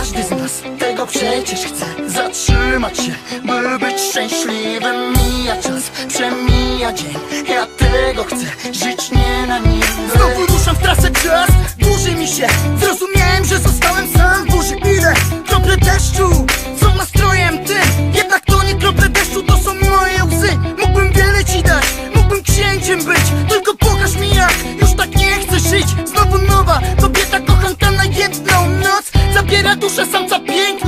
Każdy z nas tego przecież chce. Zatrzymać się, by być szczęśliwym. Mija czas, przemija dzień. Ja tego chcę, żyć nie na nim. Znowu ruszam w trasę czas, dłuży mi się. Zrozumiałem, że zostałem sam burzy. Ile krople deszczu są nastrojem tym? Jednak to nie krople deszczu, to są moje łzy. Mógłbym wiele ci dać, mógłbym księciem być. Tylko pokaż mi jak, już tak nie chcę żyć duszę samca piękno